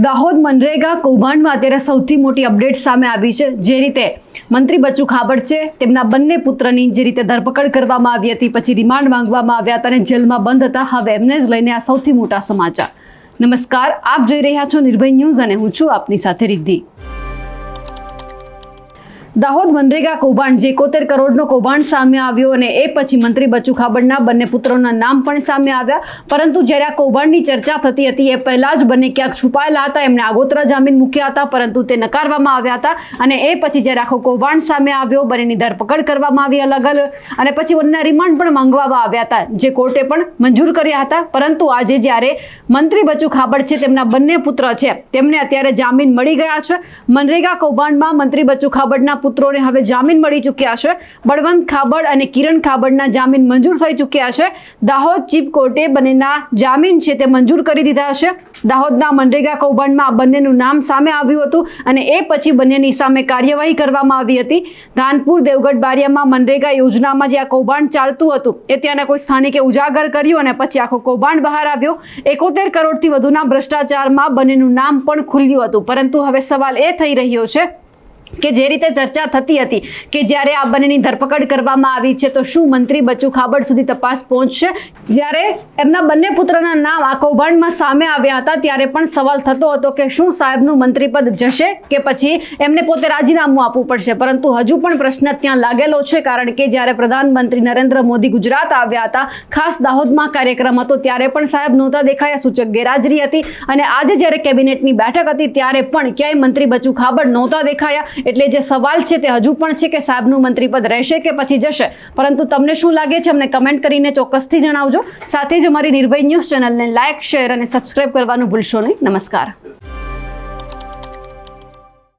દાહોદ મનરેગા કૌભાંડમાં અત્યારે સૌથી મોટી અપડેટ સામે આવી છે. જે રીતે મંત્રી બચ્ચુ ખાબડ છે, તેમના બંને પુત્રની જે રીતે ધરપકડ કરવામાં આવી હતી, પછી રિમાન્ડ માંગવામાં આવ્યા હતા અને જેલમાં બંધ હતા. હવે એમને જ લઈને આ સૌથી મોટા સમાચાર. નમસ્કાર, આપ જોઈ રહ્યા છો નિર્ભય ન્યૂઝ અને હું છું આપની સાથે રિદ્ધિ. દાહોદ મનરેગા કૌભાંડ જે એકોતેર કરોડનો કૌભાંડ સામે આવ્યો અને એ પછી મંત્રી બચુ ખાબડના બંને પુત્રોના નામ પણ સામે આવ્યા. પરંતુ જ્યારે આ કૌભાંડની ચર્ચા થતી હતી, એ પહેલાં જ બંને ક્યાંક છુપાયેલા હતા. એમણે આગોતરા જામીન મૂક્યા હતા, પરંતુ તે નકારવામાં આવ્યા હતા. અને એ પછી જ્યારે આખો કૌભાંડ સામે આવ્યો, બંનેની ધરપકડ કરવામાં આવી અલગ અલગ. અને પછી બંનેના રિમાન્ડ પણ માંગવામાં આવ્યા હતા, જે કોર્ટે પણ મંજૂર કર્યા હતા. પરંતુ આજે જ્યારે મંત્રી બચુ ખાબડ છે, તેમના બંને પુત્ર છે, તેમને અત્યારે જામીન મળી ગયા છે. મનરેગા કૌભાંડમાં મંત્રી બચુ ખાબડના પુત્રોને હવે જામીન મળી ચૂક્યા છે. બળવંત ખાબડ અને કિરણ ખાબડના જામીન મંજૂર થઈ ચૂક્યા છે. દાહોદ ચીફ કોર્ટે બંનેના જામીન છે તે મંજૂર કરી દીધા છે. દાહોદના મનરેગા કૌભાંડમાં આ બંનેનું નામ સામે આવ્યું હતું અને એ પછી બંનેની સામે કાર્યવાહી કરવામાં આવી હતી. ધાનપુર, દેવગઢ, બારિયામાં મનરેગા યોજનામાં જે આ કૌભાંડ ચાલતું હતું એ ત્યાંના કોઈ સ્થાનિકે ઉજાગર કર્યું અને પછી આખો કૌભાંડ બહાર આવ્યો. એકોતેર કરોડથી વધુના ભ્રષ્ટાચારમાં બંનેનું નામ પણ ખુલ્યું હતું. પરંતુ હવે સવાલ એ થઈ રહ્યો છે કે જે રીતે ચર્ચા થતી હતી કે જ્યારે આ બંનેની ધરપકડ કરવામાં આવી છે, તો શું મંત્રી બચુ ખાબડ સુધી તપાસ પહોંચશે? જ્યારે એમના બંને પુત્રના નામ આ કૌભાંડમાં સામે આવ્યા હતા, ત્યારે પણ સવાલ થતો હતો કે શું સાહેબનું મંત્રીપદ જશે કે પછી એમને પોતે રાજીનામું આપવું પડશે? પરંતુ હજુ પણ પ્રશ્ન ત્યાં લાગેલો છે, કારણ કે જ્યારે પ્રધાનમંત્રી નરેન્દ્ર મોદી ગુજરાત આવ્યા હતા, ખાસ દાહોદમાં કાર્યક્રમ હતો, ત્યારે પણ સાહેબ નહોતા દેખાયા, સૂચક ગેરહાજરી હતી અને આજે જ્યારે કેબિનેટની બેઠક હતી, ત્યારે પણ ક્યાંય મંત્રી બચુ ખાબડ નહોતા દેખાયા. એટલે જે સવાલ છે તે હજુ પણ છે કે સાહેબનું મંત્રીપદ રહેશે કે પછી જશે? પરંતુ તમને શું લાગે છે અમને કમેન્ટ કરીને ચોક્કસથી જણાવજો. સાથે જ અમારી નિર્ભય ન્યૂઝ ચેનલને લાઇક શેર અને સબસ્ક્રાઇબ કરવાનું ભૂલશો નહીં. નમસ્કાર.